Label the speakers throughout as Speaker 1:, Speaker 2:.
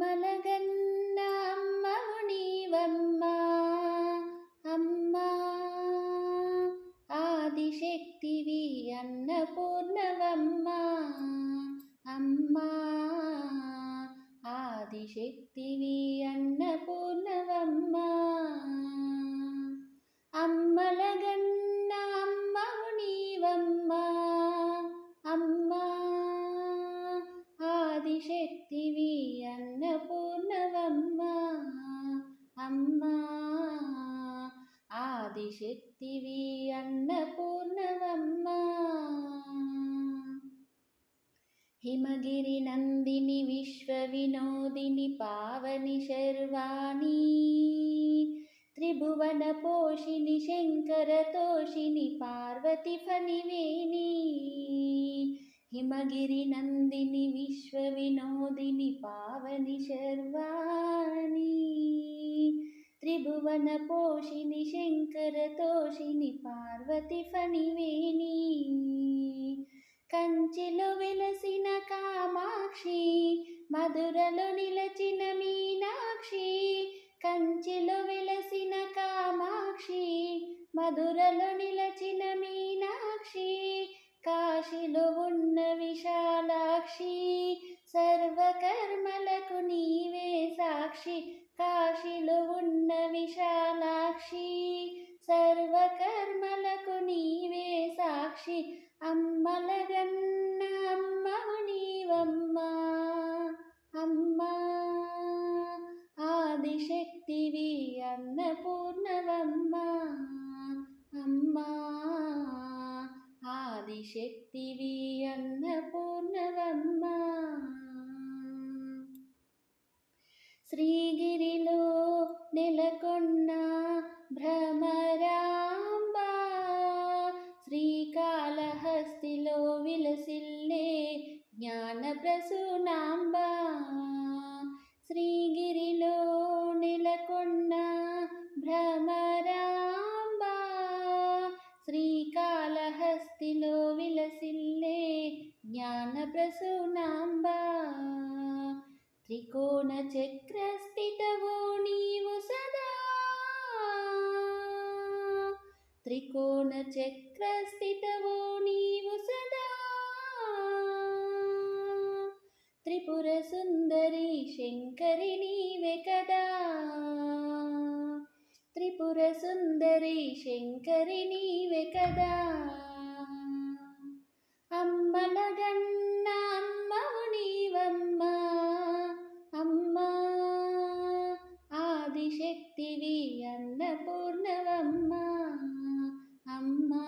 Speaker 1: అమ్మలగన్న అమ్మవు నీవమ్మా అమ్మా ఆదిశక్తివి అన్నపూర్ణవమ్మా అమ్మా ఆదిశక్తివి అన్నపూర్ణవమ్మా क्तिवी अन्नपूर्णमम्मा हिमगिरिनन्दिनि विश्वविनोदिनि पावनिशर्वानि त्रिभुवनपोषिणि शङ्करतोषिणि पार्वती फलिवेणि हिमगिरिनन्दिनि विश्वविनोदिनि पावनि शर्वा తోషిని పార్వతి ఫణివేణి. కంచిలో వెలసిన కామాక్షి మధురలో నిలచిన మీనాక్షి. కంచిలో వెలసిన కామాక్షి మధురలో నిలచిన మీనాక్షి. కాశీలో ఉన్న విశాలాక్షి సర్వకర్మలకు నీవే సాక్షి. కాశీలో ఉన్న ఆదిశక్తివి అన్నపూర్ణవమ్మ శ్రీగిరిలో నెలకొన్న భ్రమరాంబా శ్రీకాళహస్తిలో విలసిల్లే జ్ఞానప్రసూనాంబా. శ్రీగిరిలో నెలకొన్న భ్రమరాంబ శ్రీకాళహస్తిలో జ్ఞానప్రసూనాంబా త్రికోణ చక్రస్థితవో నీవు సదా. త్రికోణ చక్రస్థితవో నీవు సదా. త్రిపుర సుందరి శంకరి నీవే కదా. త్రిపుర సుందరి శంకరి నీవే కదా. అమ్మలగన్న అమ్మవు నీవమ్మా అమ్మా ఆదిశక్తివి అన్నపూర్ణవమ్మా అమ్మా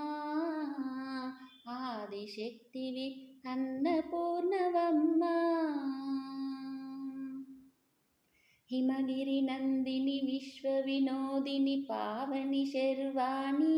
Speaker 1: ఆదిశక్తివి అన్నపూర్ణవమ్మా హిమగిరి నందిని విశ్వ వినోదిని పావని శర్వాణి